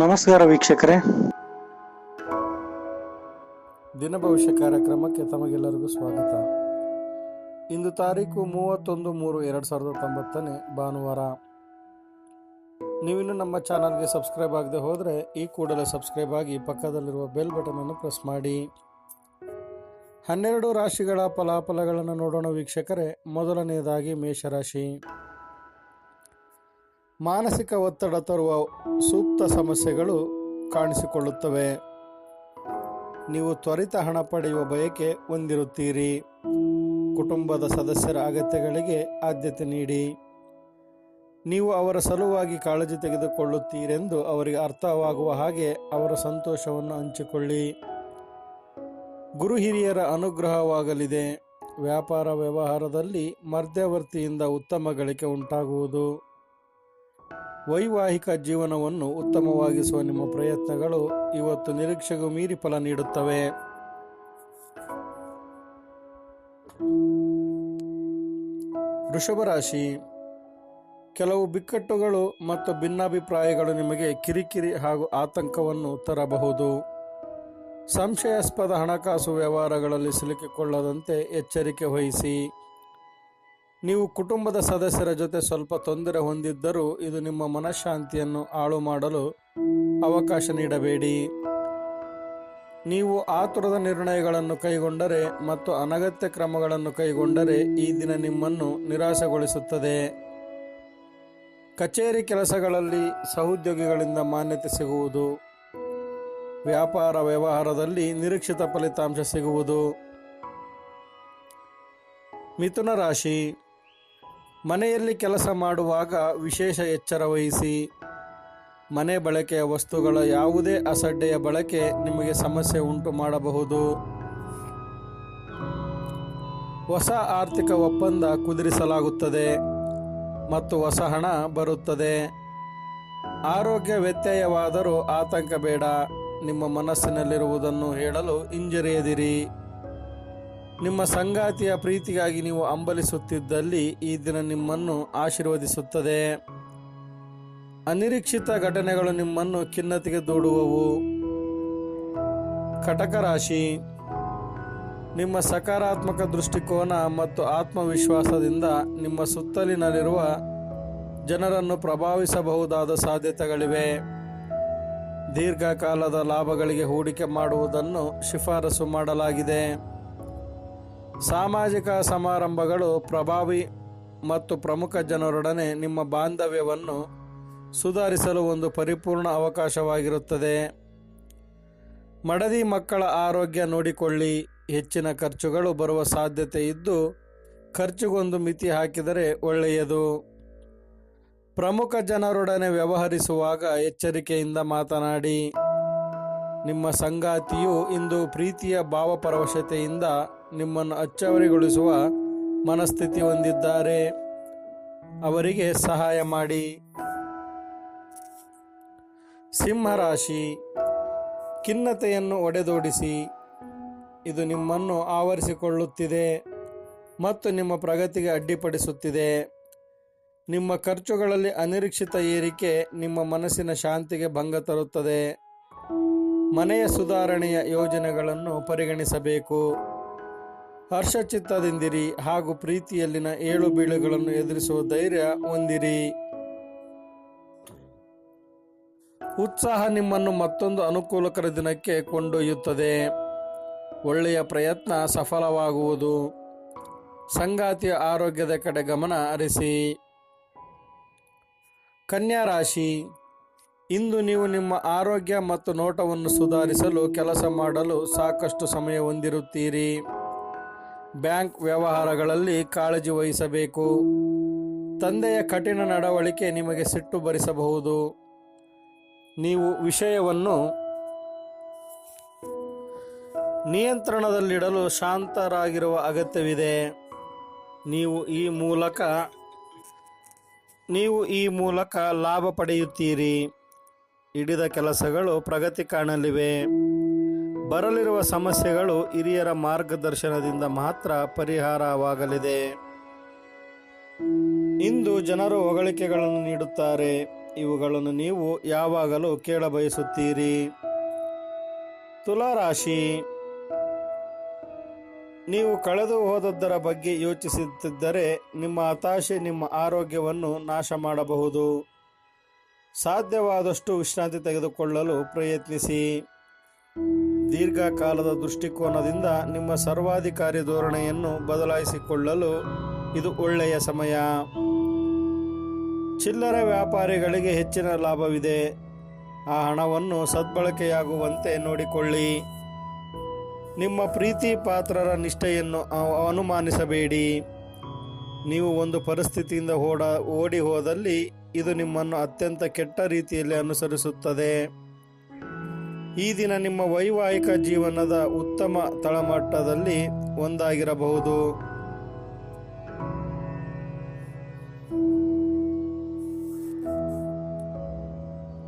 ನಮಸ್ಕಾರ ವೀಕ್ಷಕರೇ. ದಿನ ಭವಿಷ್ಯ ಕಾರ್ಯಕ್ರಮಕ್ಕೆ ತಮಗೆಲ್ಲರಿಗೂ ಸ್ವಾಗತ. ಇಂದು ತಾರೀಕು ಮೂವತ್ತೊಂದು ಮೂರು ಎರಡು ಸಾವಿರದ ತೊಂಬತ್ತನೇ ಭಾನುವಾರ. ನೀವಿನ್ನು ನಮ್ಮ ಚಾನಲ್ಗೆ ಸಬ್ಸ್ಕ್ರೈಬ್ ಆಗದೆ ಹೋದರೆ ಈ ಕೂಡಲೇ ಸಬ್ಸ್ಕ್ರೈಬ್ ಆಗಿ ಪಕ್ಕದಲ್ಲಿರುವ ಬೆಲ್ ಅನ್ನು ಪ್ರೆಸ್ ಮಾಡಿ. ಹನ್ನೆರಡು ರಾಶಿಗಳ ಫಲಾಫಲಗಳನ್ನು ನೋಡೋಣ ವೀಕ್ಷಕರೇ. ಮೊದಲನೆಯದಾಗಿ ಮೇಷರಾಶಿ. ಮಾನಸಿಕ ಒತ್ತಡ ತರುವ ಸೂಕ್ತ ಸಮಸ್ಯೆಗಳು ಕಾಣಿಸಿಕೊಳ್ಳುತ್ತವೆ. ನೀವು ತ್ವರಿತ ಹಣ ಪಡೆಯುವ ಬಯಕೆ ಹೊಂದಿರುತ್ತೀರಿ. ಕುಟುಂಬದ ಸದಸ್ಯರ ಅಗತ್ಯಗಳಿಗೆ ಆದ್ಯತೆ ನೀಡಿ. ನೀವು ಅವರ ಸಲುವಾಗಿ ಕಾಳಜಿ ತೆಗೆದುಕೊಳ್ಳುತ್ತೀರೆಂದು ಅವರಿಗೆ ಅರ್ಥವಾಗುವ ಹಾಗೆ ಅವರ ಸಂತೋಷವನ್ನು ಹಂಚಿಕೊಳ್ಳಿ. ಗುರು ಹಿರಿಯರ ಅನುಗ್ರಹವಾಗಲಿದೆ. ವ್ಯಾಪಾರ ವ್ಯವಹಾರದಲ್ಲಿ ಮಧ್ಯವರ್ತಿಯಿಂದ ಉತ್ತಮ ಗಳಿಕೆ ಉಂಟಾಗುವುದು. ವೈವಾಹಿಕ ಜೀವನವನ್ನು ಉತ್ತಮವಾಗಿಸುವ ನಿಮ್ಮ ಪ್ರಯತ್ನಗಳು ಇವತ್ತು ನಿರೀಕ್ಷೆಗೂ ಮೀರಿ ಫಲ ನೀಡುತ್ತವೆ. ವೃಷಭ ರಾಶಿ ಕೆಲವು ಬಿಕ್ಕಟ್ಟುಗಳು ಮತ್ತು ಭಿನ್ನಾಭಿಪ್ರಾಯಗಳು ನಿಮಗೆ ಕಿರಿಕಿರಿ ಹಾಗೂ ಆತಂಕವನ್ನು ತರಬಹುದು. ಸಂಶಯಾಸ್ಪದ ಹಣಕಾಸು ವ್ಯವಹಾರಗಳಲ್ಲಿ ಸಿಲುಕಿಕೊಳ್ಳದಂತೆ ಎಚ್ಚರಿಕೆ ವಹಿಸಿ. ನೀವು ಕುಟುಂಬದ ಸದಸ್ಯರ ಜೊತೆ ಸ್ವಲ್ಪ ತೊಂದರೆ ಹೊಂದಿದ್ದರೂ ಇದು ನಿಮ್ಮ ಮನಃಶಾಂತಿಯನ್ನು ಹಾಳು ಮಾಡಲು ಅವಕಾಶ ನೀಡಬೇಡಿ. ನೀವು ಆತುರದ ನಿರ್ಣಯಗಳನ್ನು ಕೈಗೊಂಡರೆ ಮತ್ತು ಅನಗತ್ಯ ಕ್ರಮಗಳನ್ನು ಕೈಗೊಂಡರೆ ಈ ದಿನ ನಿಮ್ಮನ್ನು ನಿರಾಸೆಗೊಳಿಸುತ್ತದೆ ಕಚೇರಿ ಕೆಲಸಗಳಲ್ಲಿ ಸಹೋದ್ಯೋಗಿಗಳಿಂದ ಮಾನ್ಯತೆ ಸಿಗುವುದು. ವ್ಯಾಪಾರ ವ್ಯವಹಾರದಲ್ಲಿ ನಿರೀಕ್ಷಿತ ಫಲಿತಾಂಶ ಸಿಗುವುದು. ಮಿಥುನ ರಾಶಿ. ಮನೆಯಲ್ಲಿ ಕೆಲಸ ಮಾಡುವಾಗ ವಿಶೇಷ ಎಚ್ಚರ ವಹಿಸಿ, ಮನೆ ಬಳಕೆಯ ವಸ್ತುಗಳ ಯಾವುದೇ ಅಸಡ್ಡೆಯ ಬಳಕೆ ನಿಮಗೆ ಸಮಸ್ಯೆ ಉಂಟು ಮಾಡಬಹುದು. ಹೊಸ ಆರ್ಥಿಕ ಒಪ್ಪಂದ ಕುದುರಿಸಲಾಗುತ್ತದೆ ಮತ್ತು ಹೊಸ ಹಣ ಬರುತ್ತದೆ. ಆರೋಗ್ಯ ವ್ಯತ್ಯಯವಾದರೂ ಆತಂಕ ಬೇಡ, ನಿಮ್ಮ ಮನಸ್ಸಿನಲ್ಲಿರುವುದನ್ನು ಹೇಳಲು ಹಿಂಜರಿಯದಿರಿ. ನಿಮ್ಮ ಸಂಗಾತಿಯ ಪ್ರೀತಿಗಾಗಿ ನೀವು ಅಂಬಲಿಸುತ್ತಿದ್ದಲ್ಲಿ ಈ ದಿನ ನಿಮ್ಮನ್ನು ಆಶೀರ್ವದಿಸುತ್ತದೆ. ಅನಿರೀಕ್ಷಿತ ಘಟನೆಗಳು ನಿಮ್ಮನ್ನು ಖಿನ್ನತೆಗೆ ದೂಡುವವು. ಕಟಕ ರಾಶಿ ನಿಮ್ಮ ಸಕಾರಾತ್ಮಕ ದೃಷ್ಟಿಕೋನ ಮತ್ತು ಆತ್ಮವಿಶ್ವಾಸದಿಂದ ನಿಮ್ಮ ಸುತ್ತಲಿನಲ್ಲಿರುವ ಜನರನ್ನು ಪ್ರಭಾವಿಸಬಹುದಾದ ಸಾಧ್ಯತೆಗಳಿವೆ. ದೀರ್ಘಕಾಲದ ಲಾಭಗಳಿಗೆ ಹೂಡಿಕೆ ಮಾಡುವುದನ್ನು ಶಿಫಾರಸು ಮಾಡಲಾಗಿದೆ. ಸಾಮಾಜಿಕ ಸಮಾರಂಭಗಳು ಪ್ರಭಾವಿ ಮತ್ತು ಪ್ರಮುಖ ಜನರೊಡನೆ ನಿಮ್ಮ ಬಾಂಧವ್ಯವನ್ನು ಸುಧಾರಿಸಲು ಒಂದು ಪರಿಪೂರ್ಣ ಅವಕಾಶವಾಗಿರುತ್ತದೆ. ಮಡದಿ ಮಕ್ಕಳ ಆರೋಗ್ಯ ನೋಡಿಕೊಳ್ಳಿ. ಹೆಚ್ಚಿನ ಖರ್ಚುಗಳು ಬರುವ ಸಾಧ್ಯತೆ ಇದ್ದು, ಖರ್ಚುಗೊಂದು ಮಿತಿ ಹಾಕಿದರೆ ಒಳ್ಳೆಯದು. ಪ್ರಮುಖ ಜನರೊಡನೆ ವ್ಯವಹರಿಸುವಾಗ ಎಚ್ಚರಿಕೆಯಿಂದ ಮಾತನಾಡಿ. ನಿಮ್ಮ ಸಂಗಾತಿಯು ಇಂದು ಪ್ರೀತಿಯ ಭಾವಪರವಶತೆಯಿಂದ ನಿಮ್ಮನ್ನು ಅಚ್ಚವರಿಗೊಳಿಸುವ ಮನಸ್ಥಿತಿ ಹೊಂದಿದ್ದಾರೆ. ಅವರಿಗೆ ಸಹಾಯ ಮಾಡಿ. ಸಿಂಹರಾಶಿ, ಖಿನ್ನತೆಯನ್ನು ಒಡೆದೋಡಿಸಿ. ಇದು ನಿಮ್ಮನ್ನು ಆವರಿಸಿಕೊಳ್ಳುತ್ತಿದೆ ಮತ್ತು ನಿಮ್ಮ ಪ್ರಗತಿಗೆ ಅಡ್ಡಿಪಡಿಸುತ್ತಿದೆ. ನಿಮ್ಮ ಖರ್ಚುಗಳಲ್ಲಿ ಅನಿರೀಕ್ಷಿತ ಏರಿಕೆ ನಿಮ್ಮ ಮನಸ್ಸಿನ ಶಾಂತಿಗೆ ಭಂಗ ತರುತ್ತದೆ. ಮನೆಯ ಸುಧಾರಣೆಯ ಯೋಜನೆಗಳನ್ನು ಪರಿಗಣಿಸಬೇಕು. ಹರ್ಷಚಿತ್ತದಿಂದಿರಿ ಹಾಗೂ ಪ್ರೀತಿಯಲ್ಲಿನ ಏಳು ಬೀಳುಗಳನ್ನು ಎದುರಿಸುವ ಧೈರ್ಯ ಹೊಂದಿರಿ. ಉತ್ಸಾಹ ನಿಮ್ಮನ್ನು ಮತ್ತೊಂದು ಅನುಕೂಲಕರ ದಿನಕ್ಕೆ ಕೊಂಡೊಯ್ಯುತ್ತದೆ. ಒಳ್ಳೆಯ ಪ್ರಯತ್ನ ಸಫಲವಾಗುವುದು. ಸಂಗಾತಿಯ ಆರೋಗ್ಯದ ಕಡೆ ಗಮನ ಹರಿಸಿ. ಕನ್ಯಾ ರಾಶಿ, ಇಂದು ನೀವು ನಿಮ್ಮ ಆರೋಗ್ಯ ಮತ್ತು ನೋಟವನ್ನು ಸುಧಾರಿಸಲು ಕೆಲಸ ಮಾಡಲು ಸಾಕಷ್ಟು ಸಮಯ ಹೊಂದಿರುತ್ತೀರಿ. ಬ್ಯಾಂಕ್ ವ್ಯವಹಾರಗಳಲ್ಲಿ ಕಾಳಜಿ ವಹಿಸಬೇಕು. ತಂದೆಯ ಕಠಿಣ ನಡವಳಿಕೆ ನಿಮಗೆ ಸಿಟ್ಟು ಭರಿಸಬಹುದು. ನೀವು ವಿಷಯವನ್ನು ನಿಯಂತ್ರಣದಲ್ಲಿಡಲು ಶಾಂತರಾಗಿರುವ ಅಗತ್ಯವಿದೆ. ನೀವು ಈ ಮೂಲಕ, ನೀವು ಈ ಮೂಲಕ ಲಾಭ ಪಡೆಯುತ್ತೀರಿ. ಹಿಡಿದ ಕೆಲಸಗಳು ಪ್ರಗತಿ ಕಾಣಲಿವೆ. ಬರಲಿರುವ ಸಮಸ್ಯೆಗಳು ಹಿರಿಯರ ಮಾರ್ಗದರ್ಶನದಿಂದ ಮಾತ್ರ ಪರಿಹಾರವಾಗಲಿದೆ. ಇಂದು ಜನರು ಹೊಗಳಿಕೆಗಳನ್ನು ನೀಡುತ್ತಾರೆ. ಇವುಗಳನ್ನು ನೀವು ಯಾವಾಗಲೂ ಕೇಳಬಯಸುತ್ತೀರಿ. ತುಲಾರಾಶಿ. ನೀವು ಕಳೆದು ಹೋದದ್ದರ ಬಗ್ಗೆ ಯೋಚಿಸುತ್ತಿದ್ದರೆ ನಿಮ್ಮ ಹತಾಶೆ ನಿಮ್ಮ ಆರೋಗ್ಯವನ್ನು ನಾಶ ಮಾಡಬಹುದು. ಸಾಧ್ಯವಾದಷ್ಟು ವಿಶ್ರಾಂತಿ ತೆಗೆದುಕೊಳ್ಳಲು ಪ್ರಯತ್ನಿಸಿ. ದೀರ್ಘಕಾಲದ ದೃಷ್ಟಿಕೋನದಿಂದ ನಿಮ್ಮ ಸರ್ವಾಧಿಕಾರಿ ಧೋರಣೆಯನ್ನು ಬದಲಾಯಿಸಿಕೊಳ್ಳಲು ಇದು ಒಳ್ಳೆಯ ಸಮಯ. ಚಿಲ್ಲರೆ ವ್ಯಾಪಾರಿಗಳಿಗೆ ಹೆಚ್ಚಿನ ಲಾಭವಿದೆ. ಆ ಹಣವನ್ನು ಸದ್ಬಳಕೆಯಾಗುವಂತೆ ನೋಡಿಕೊಳ್ಳಿ. ನಿಮ್ಮ ಪ್ರೀತಿ ಪಾತ್ರರ ನಿಷ್ಠೆಯನ್ನು ಅನುಮಾನಿಸಬೇಡಿ. ನೀವು ಒಂದು ಪರಿಸ್ಥಿತಿಯಿಂದ ಓಡ ಓಡಿ ಹೋದಲ್ಲಿ ಇದು ನಿಮ್ಮನ್ನು ಅತ್ಯಂತ ಕೆಟ್ಟ ರೀತಿಯಲ್ಲಿ ಅನುಸರಿಸುತ್ತದೆ. ಈ ದಿನ ನಿಮ್ಮ ವೈವಾಹಿಕ ಜೀವನದ ಉತ್ತಮ ತಳಮಟ್ಟದಲ್ಲಿ ಒಂದಾಗಿರಬಹುದು.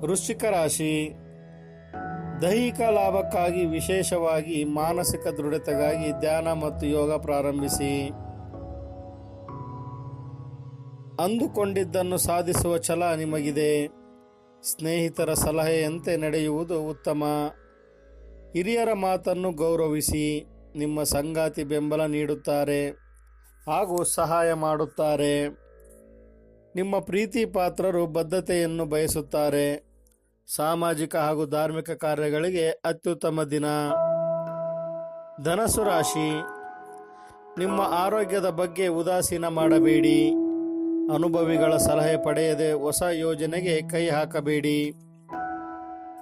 ವೃಶ್ಚಿಕ ರಾಶಿ, ದೈಹಿಕ ಲಾಭಕ್ಕಾಗಿ ವಿಶೇಷವಾಗಿ ಮಾನಸಿಕ ದೃಢತೆಗಾಗಿ ಧ್ಯಾನ ಮತ್ತು ಯೋಗ ಪ್ರಾರಂಭಿಸಿ. ಅಂದುಕೊಂಡಿದ್ದನ್ನು ಸಾಧಿಸುವ ಛಲ ನಿಮಗಿದೆ. ಸ್ನೇಹಿತರ ಸಲಹೆಯಂತೆ ನಡೆಯುವುದು ಉತ್ತಮ. ಹಿರಿಯರ ಮಾತನ್ನು ಗೌರವಿಸಿ ನಿಮ್ಮ ಸಂಗಾತಿ ಬೆಂಬಲ ನೀಡುತ್ತಾರೆ ಹಾಗೂ ಸಹಾಯ ಮಾಡುತ್ತಾರೆ. ನಿಮ್ಮ ಪ್ರೀತಿ ಪಾತ್ರರು ಬದ್ಧತೆಯನ್ನು ಬಯಸುತ್ತಾರೆ. ಸಾಮಾಜಿಕ ಹಾಗೂ ಧಾರ್ಮಿಕ ಕಾರ್ಯಗಳಿಗೆ ಅತ್ಯುತ್ತಮ ದಿನ. ಧನಸು ರಾಶಿ. ನಿಮ್ಮ ಆರೋಗ್ಯದ ಬಗ್ಗೆ ಉದಾಸೀನ ಮಾಡಬೇಡಿ. ಅನುಭವಿಗಳ ಸಲಹೆ ಪಡೆಯದೆ ಹೊಸ ಯೋಜನೆಗೆ ಕೈ ಹಾಕಬೇಡಿ.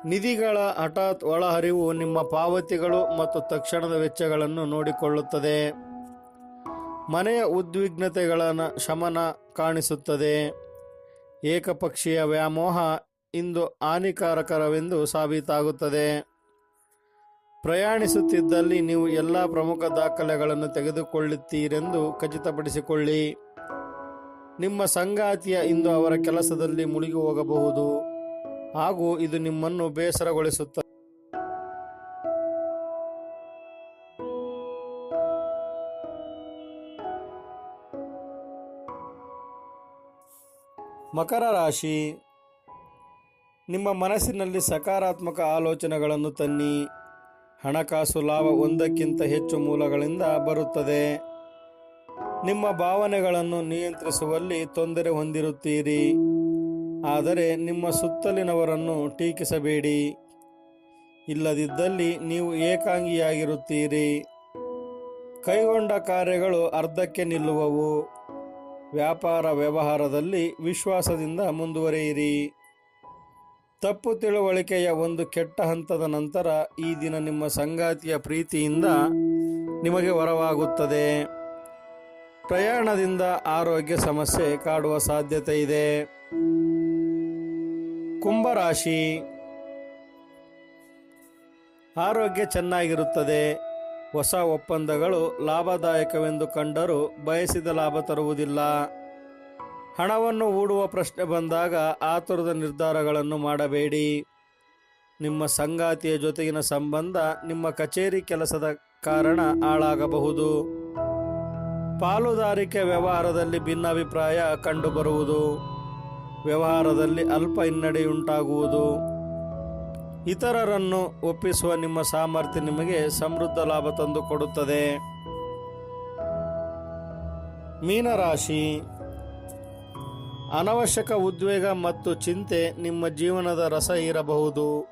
ನಿಧಿಗಳ ಹಠಾತ್ ಒಳಹರಿವು ನಿಮ್ಮ ಪಾವತಿಗಳು ಮತ್ತು ತಕ್ಷಣದ ವೆಚ್ಚಗಳನ್ನು ನೋಡಿಕೊಳ್ಳುತ್ತದೆ. ಮನೆಯ ಉದ್ವಿಗ್ನತೆಗಳ ಶಮನ ಕಾಣಿಸುತ್ತದೆ. ಏಕಪಕ್ಷೀಯ ವ್ಯಾಮೋಹ ಇಂದು ಹಾನಿಕಾರಕರವೆಂದು ಸಾಬೀತಾಗುತ್ತದೆ. ಪ್ರಯಾಣಿಸುತ್ತಿದ್ದಲ್ಲಿ ನೀವು ಎಲ್ಲ ಪ್ರಮುಖ ದಾಖಲೆಗಳನ್ನು ತೆಗೆದುಕೊಳ್ಳುತ್ತೀರೆಂದು ಖಚಿತಪಡಿಸಿಕೊಳ್ಳಿ. ನಿಮ್ಮ ಸಂಗಾತಿಯ ಇಂದು ಅವರ ಕೆಲಸದಲ್ಲಿ ಮುಳುಗಿ ಹೋಗಬಹುದು. ಹಾಗೂ ಇದು ನಿಮ್ಮನ್ನು ಬೇಸರಗೊಳಿಸುತ್ತದೆ ಮಕರ ರಾಶಿ. ನಿಮ್ಮ ಮನಸ್ಸಿನಲ್ಲಿ ಸಕಾರಾತ್ಮಕ ಆಲೋಚನೆಗಳನ್ನು ತನ್ನಿ. ಹಣಕಾಸು ಲಾಭ ಒಂದಕ್ಕಿಂತ ಹೆಚ್ಚು ಮೂಲಗಳಿಂದ ಬರುತ್ತದೆ. ನಿಮ್ಮ ಭಾವನೆಗಳನ್ನು ನಿಯಂತ್ರಿಸುವಲ್ಲಿ ತೊಂದರೆ ಹೊಂದಿರುತ್ತೀರಿ. ಆದರೆ ನಿಮ್ಮ ಸುತ್ತಲಿನವರನ್ನು ಟೀಕಿಸಬೇಡಿ. ಇಲ್ಲದಿದ್ದಲ್ಲಿ ನೀವು ಏಕಾಂಗಿಯಾಗಿರುತ್ತೀರಿ. ಕೈಗೊಂಡ ಕಾರ್ಯಗಳು ಅರ್ಧಕ್ಕೆ ನಿಲ್ಲುವವು. ವ್ಯಾಪಾರ ವ್ಯವಹಾರದಲ್ಲಿ ವಿಶ್ವಾಸದಿಂದ ಮುಂದುವರಿಯಿರಿ. ತಪ್ಪು ತಿಳುವಳಿಕೆಯ ಒಂದು ಕೆಟ್ಟ ಹಂತದ ನಂತರ ಈ ದಿನ ನಿಮ್ಮ ಸಂಗಾತಿಯ ಪ್ರೀತಿಯಿಂದ ನಿಮಗೆ ವರವಾಗುತ್ತದೆ. ಪ್ರಯಾಣದಿಂದ ಆರೋಗ್ಯ ಸಮಸ್ಯೆ ಕಾಡುವ ಸಾಧ್ಯತೆ ಇದೆ. ಕುಂಭರಾಶಿ. ಆರೋಗ್ಯ ಚೆನ್ನಾಗಿರುತ್ತದೆ. ಹೊಸ ಒಪ್ಪಂದಗಳು ಲಾಭದಾಯಕವೆಂದು ಕಂಡರೂ ಬಯಸಿದ ಲಾಭ ತರುವುದಿಲ್ಲ. ಹಣವನ್ನು ಹೂಡುವ ಪ್ರಶ್ನೆ ಬಂದಾಗ ಆತುರದ ನಿರ್ಧಾರಗಳನ್ನು ಮಾಡಬೇಡಿ. ನಿಮ್ಮ ಸಂಗಾತಿಯ ಜೊತೆಗಿನ ಸಂಬಂಧ ನಿಮ್ಮ ಕಚೇರಿ ಕೆಲಸದ ಕಾರಣ ಹಾಳಾಗಬಹುದು. ಪಾಲುದಾರಿಕೆ ವ್ಯವಹಾರದಲ್ಲಿ ಭಿನ್ನಾಭಿಪ್ರಾಯ ಕಂಡುಬರುವುದು, ವ್ಯವಹಾರದಲ್ಲಿ ಅಲ್ಪ ಹಿನ್ನಡೆಯುಂಟಾಗುವುದು. ಇತರರನ್ನು ಒಪ್ಪಿಸುವ ನಿಮ್ಮ ಸಾಮರ್ಥ್ಯ ನಿಮಗೆ ಸಮೃದ್ಧ ಲಾಭ ತಂದುಕೊಡುತ್ತದೆ. ಮೀನರಾಶಿ. ಅನವಶ್ಯಕ ಉದ್ವೇಗ ಮತ್ತು ಚಿಂತೆ ನಿಮ್ಮ ಜೀವನದ ರಸ ಇರಬಹುದು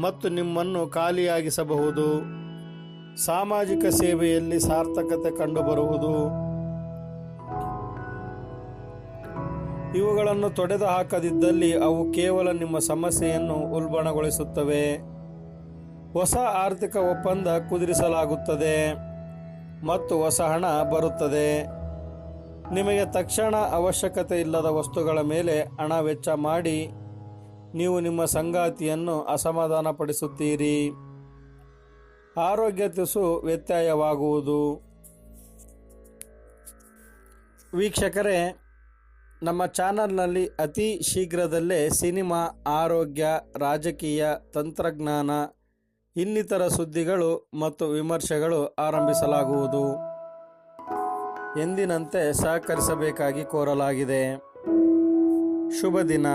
ಮತ್ತು ನಿಮ್ಮನ್ನು ಖಾಲಿಯಾಗಿಸಬಹುದು. ಸಾಮಾಜಿಕ ಸೇವೆಯಲ್ಲಿ ಸಾರ್ಥಕತೆ ಕಂಡುಬರುವುದು. ಇವುಗಳನ್ನು ತೊಡೆದು ಹಾಕದಿದ್ದಲ್ಲಿ ಅವು ಕೇವಲ ನಿಮ್ಮ ಸಮಸ್ಯೆಯನ್ನು ಉಲ್ಬಣಗೊಳಿಸುತ್ತವೆ. ಹೊಸ ಆರ್ಥಿಕ ಒಪ್ಪಂದ ಕುದುರಿಸಲಾಗುತ್ತದೆ ಮತ್ತು ಹೊಸ ಹಣ ಬರುತ್ತದೆ. ನಿಮಗೆ ತಕ್ಷಣ ಅವಶ್ಯಕತೆ ಇಲ್ಲದ ವಸ್ತುಗಳ ಮೇಲೆ ಹಣ ವೆಚ್ಚ ಮಾಡಿ ನೀವು ನಿಮ್ಮ ಸಂಗಾತಿಯನ್ನು ಅಸಮಾಧಾನಪಡಿಸುತ್ತೀರಿ. ಆರೋಗ್ಯ ತುಸು ವ್ಯತ್ಯಯವಾಗುವುದು. ವೀಕ್ಷಕರೇ, ನಮ್ಮ ಚಾನಲ್ನಲ್ಲಿ ಅತಿ ಶೀಘ್ರದಲ್ಲೇ ಸಿನಿಮಾ, ಆರೋಗ್ಯ, ರಾಜಕೀಯ, ತಂತ್ರಜ್ಞಾನ, ಇನ್ನಿತರ ಸುದ್ದಿಗಳು ಮತ್ತು ವಿಮರ್ಶೆಗಳು ಆರಂಭಿಸಲಾಗುವುದು. ಎಂದಿನಂತೆ ಸಹಕರಿಸಬೇಕಾಗಿ ಕೋರಲಾಗಿದೆ. ಶುಭ ದಿನ.